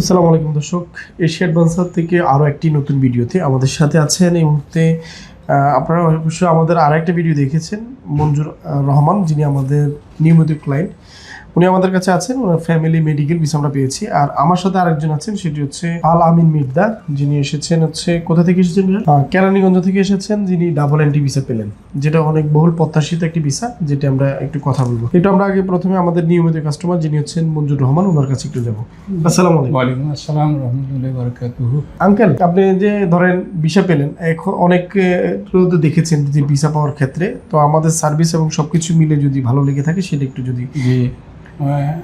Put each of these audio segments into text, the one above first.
আসসালামু আলাইকুম দর্শক, এশিয়া অ্যাডভান্সার থেকে আরও একটি নতুন ভিডিওতে আমাদের সাথে আছেন এই মুহূর্তে আপনারা অবশ্যই আমাদের আর একটা ভিডিও দেখেছেন, মঞ্জুর রহমান, যিনি আমাদের নিয়মিত ক্লায়েন্ট উনি আমাদের কাছে আছেন ওনার ফ্যামিলি মেডিকেল ভিসা আমরা পেয়েছি। আর আমার সাথে আরেকজন আছেন সেটি হচ্ছে আল আমিন মির্দা যিনি এসেছেন হচ্ছে কোথা থেকে এসেছেন কেরানীগঞ্জ থেকে এসেছেন যিনি ডাবল এন্ট্রি ভিসা পেলেন। যেটা অনেক বহুল প্রত্যাশিত একটি ভিসা যেটা আমরা একটু কথা বলব। এটা আমরা আগে প্রথমে আমাদের নিয়মিত কাস্টমার যিনি হচ্ছেন মঞ্জুর রহমান ওনার কাছে একটু যাব। আসসালামু আলাইকুম। আসসালাম রহমতুল্লাহ বরকাতুহু। আঙ্কেল আপনি যে ধরেন ভিসা পেলেন এখন অনেক তো দেখেছেন যে ভিসা পাওয়ার ক্ষেত্রে তো আমাদের সার্ভিস এবং সবকিছু মিলে যদি ভালো লেগে থাকে সেটা একটু যদি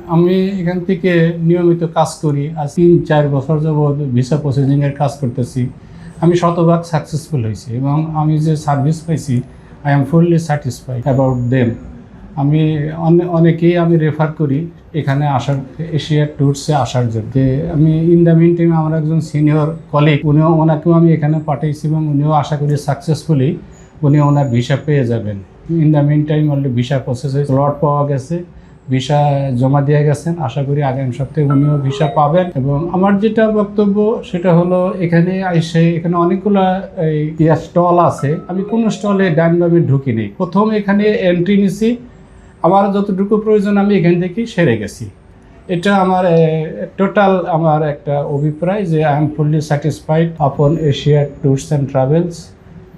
আমি এখান থেকে নিয়মিত কাজ করি। আর তিন, চার বছর যাবৎ ভিসা প্রসেসিংয়ের কাজ করতেছি। আমি শতভাগ সাকসেসফুল হয়েছি এবং আমি যে সার্ভিস পাইছি I am fully satisfied about them আমি অনে- অনেকেই আমি রেফার করি এখানে আসার এশিয়া ট্যুরসে আসার জন্য। আমি ইন দ্য মিন টাইম আমার একজন সিনিয়র কলিগ উনিও, ওনাকেও আমি এখানে পাঠিয়েছি এবং উনিও আশা করি সাকসেসফুলি উনি ওনার ভিসা পেয়ে যাবেন। In the mean time already visa প্রসেসে লট পাওয়া গেছে। ভিসা জমা দিয়ে গেছেন। আশা করি আগামী সপ্তাহে উনিও ভিসা পাবেন। এবং আমার যেটা বক্তব্য, সেটা হলো এখানে এসে এখানে অনেকগুলো এই স্টল আছে। আমি কোনো স্টলে ডাইন বামে ঢুকি নেই। প্রথম এখানে এন্ট্রি নিছি। আমার যতটুকু প্রয়োজন, আমি এখান থেকে সেরে গেছি। এটা আমার টোটাল আমার একটা অভিপ্রায় যে I am fully satisfied Apon Asia tours and travels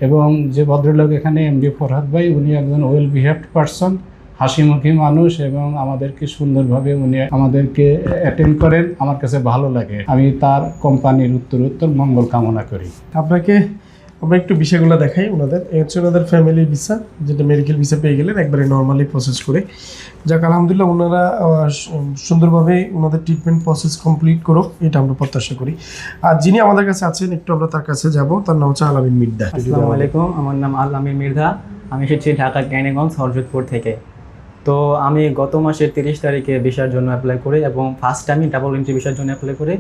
এবং যে ভদ্রলোক এখানে এম এমডি ফরহাদ ভাই, উনি একজন ওয়েল বিহেভড পারসন হাসিমুখী মানুষ এবং আমাদেরকে সুন্দরভাবে উনি আমাদেরকে অ্যাটেন্ড করেন। আমার কাছে ভালো লাগে। আমি তার কোম্পানির উত্তর উত্তর মঙ্গল কামনা করি। আপনাকে আমরা একটু বিষয়গুলো দেখাই ওনাদের। এই হচ্ছে ওনাদের ফ্যামিলি ভিসা যেটা মেডিকেল ভিসা পেয়ে গেলেন একবারে নর্মালি প্রসেস করে। যাক আলহামদুলিল্লাহ ওনারা সুন্দরভাবে ওনাদের ট্রিটমেন্ট প্রসেস কমপ্লিট করুক এটা আমরা প্রত্যাশা করি। আর যিনি আমাদের কাছে আছেন একটু আমরা তার কাছে যাব। তার নাম হচ্ছে আলামিন মির্দা আসসালামু আলাইকুম আমার নাম আল আমির মির্ধা আমি এসেছি ঢাকা ক্যানিগঞ্জ হরজতপুর থেকে। তো আমি গত মাসের তিরিশ তারিখে ভিসার জন্য অ্যাপ্লাই করি এবং ফার্স্ট আমি ডাবল এন্ট্রি ভিসার জন্য অ্যাপ্লাই করি,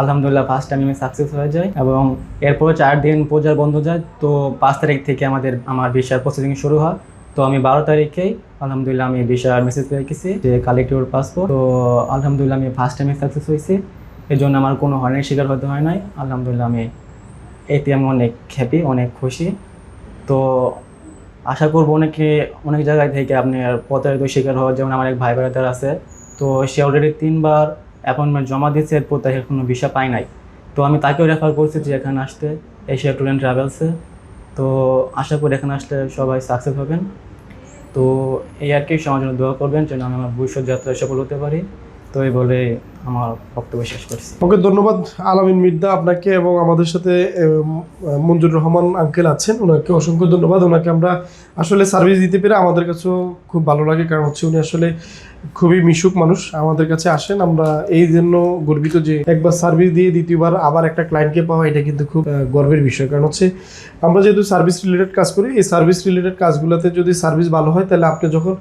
আলহামদুলিল্লাহ ফার্স্ট টাইম আমি সাকসেস হয়ে যাই এবং এরপর চার দিন পূজার বন্ধ যায়। তো পাঁচ তারিখ থেকে আমাদের, আমার ভিসার প্রসেসিং শুরু হয়। তো আমি বারো তারিখেই আলহামদুলিল্লাহ আমি ভিসার মেসেজ পেয়ে গেছি যে কালেক্টিভ পাসপোর্ট তো আলহামদুলিল্লাহ আমি ফার্স্ট টাইমে সাকসেস হয়েছি। এই জন্য আমার কোনো হয়নি শিকার হতে হয় নাই। আলহামদুলিল্লাহ আমি এতে আমি অনেক হ্যাপি অনেক খুশি। তো আশা করব অনেকে, অনেক জায়গায় থেকে আপনার প্রতারিত শিকার হওয়ার, যেমন আমার এক ভাই বেড়াদার আছে, তো সে অলরেডি তিনবার অ্যাপয়েন্টমেন্ট জমা দিয়েছে, এরপর তাকে কোনো ভিসা পায় নাই। তো আমি তাকেও রেফার করছি যে এখানে আসতে, এশিয়া ট্যুর অ্যান্ড ট্রাভেলসে। তো আশা করি এখানে আসলে সবাই সাকসেস হবেন। তো এই আর কি সমাজ জন্য দোয়া করবেন, যেন আমি আমার ভবিষ্যৎ যাত্রায় সফল হতে পারি। তো বলে আমার বক্তব্য শেষ করছি। ওকে, ধন্যবাদ আলামিন মির্দা আপনাকে এবং আমাদের সাথে মঞ্জুর রহমান আঙ্কেল আছেন ওনাকে অসংখ্য ধন্যবাদ। ওনাকে আমরা আসলে সার্ভিস দিতে পেরে আমাদের কাছেও খুব ভালো লাগে, কারণ হচ্ছে উনি আসলে খুবই মিশুক মানুষ, আমাদের কাছে আসেন। আমরা এই জন্য গর্বিত যে একবার সার্ভিস দিয়ে দ্বিতীয়বার আবার একটা ক্লায়েন্টকে পাওয়া, এটা কিন্তু খুব গর্বের বিষয়। কারণ হচ্ছে আমরা যেহেতু সার্ভিস রিলেটেড কাজ করি, এই সার্ভিস রিলেটেড কাজগুলোতে যদি সার্ভিস ভালো হয়, তাহলে আপনি যখন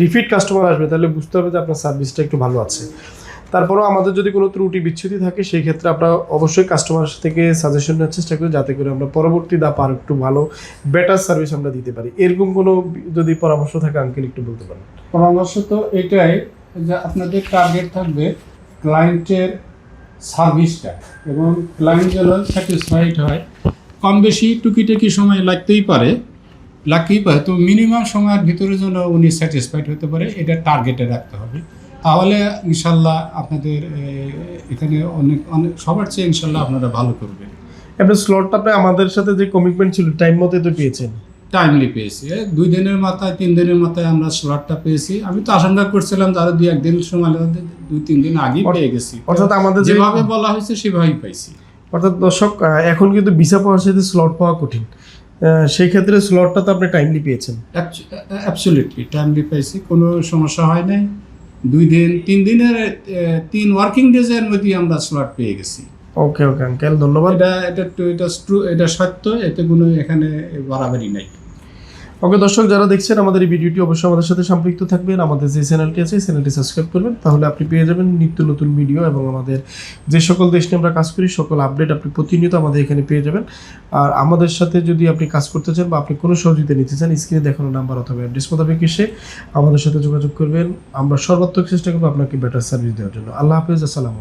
রিপিট কাস্টমার আসবে, তাহলে বুঝতে হবে যে আপনার সার্ভিসটা একটু ভালো আছে। তারপরেও আমাদের যদি কোনো ত্রুটি বিচ্ছুতি থাকে, সেই ক্ষেত্রে আমরা অবশ্যই কাস্টমার থেকে সাজেশন নেওয়ার চেষ্টা করি, যাতে করে আমরা পরবর্তী ধাপ আর একটু ভালো বেটার সার্ভিস আমরা দিতে পারি। এরকম কোনো যদি পরামর্শ থাকে আঙ্কেল একটু বলতে পারেন। পরামর্শ তো এটাই যে আপনাদের টার্গেট থাকবে ক্লায়েন্টের সার্ভিসটা এবং ক্লায়েন্ট যেন স্যাটিসফাইড হয়। কম বেশি টুকিটাকি সময় লাগতেই পারে পারে তো মিনিমাম সময়ের ভিতরে যেন উনি স্যাটিসফাইড হতে পারে এটা টার্গেটে রাখতে হবে। তাহলে ইনশাল্লাহ আপনাদের এখানে অনেক অনেক সবার চেয়ে ইনশাল্লাহ আপনারা ভালো করবেন। আপনার স্লটটা আমাদের সাথে যে কমিটমেন্ট ছিল টাইম মতো তো পেয়েছেন। টাইমলি পেয়েছি। দুই দিনের মাথায় তিন দিনের মাথায় আমরা স্লটটা পেয়েছি। আমি তো আশঙ্কা করছিলাম আরও দুই একদিন সময় দুই তিন দিন আগেই পেয়ে গেছি। অর্থাৎ আমাদের যেভাবে বলা হয়েছে সেভাবেই পাইছি। অর্থাৎ দর্শক এখন কিন্তু ভিসা পাওয়ার সাথে স্লট পাওয়া কঠিন। সেই ক্ষেত্রে স্লটটা তো আপনি টাইমলি পেয়েছেন। অ্যাবসলিউটলি টাইমলি পেয়েছি কোনো সমস্যা হয় নাই। দুই দিন তিন দিনের তিন ওয়ার্কিং ডেজের মধ্যে আমরা স্লট পেয়ে গেছি। ওকে ওকে আঙ্কেল ধন্যবাদ। এটা এটা এটা এটা সত্য এতে কোনো এখানে বাড়াবাড়ি নাই। ওকে, দর্শক, যারা দেখছেন আমাদের এই ভিডিওটি অবশ্যই আমাদের সাথে সম্পৃক্ত থাকবেন। আমাদের যে চ্যানেলটি আছে, এই চ্যানেলটি সাবস্ক্রাইব করবেন। তাহলে আপনি পেয়ে যাবেন নিত্য নতুন ভিডিও এবং আমাদের যে সকল দেশ নিয়ে আমরা কাজ করি, সকল আপডেট আপনি প্রতিনিয়ত আমাদের এখানে পেয়ে যাবেন। আর আমাদের সাথে যদি আপনি কাজ করতে চান বা আপনি কোনো সহযোগিতা নিতে চান, স্ক্রিনে দেখানো নাম্বার অথবা অ্যাড্রেস মোতাবেক এসে আমাদের সাথে যোগাযোগ করবেন। আমরা সর্বাত্মক চেষ্টা করব আপনাকে বেটার সার্ভিস দেওয়ার জন্য। আল্লাহ হাফিজ, আসসালামু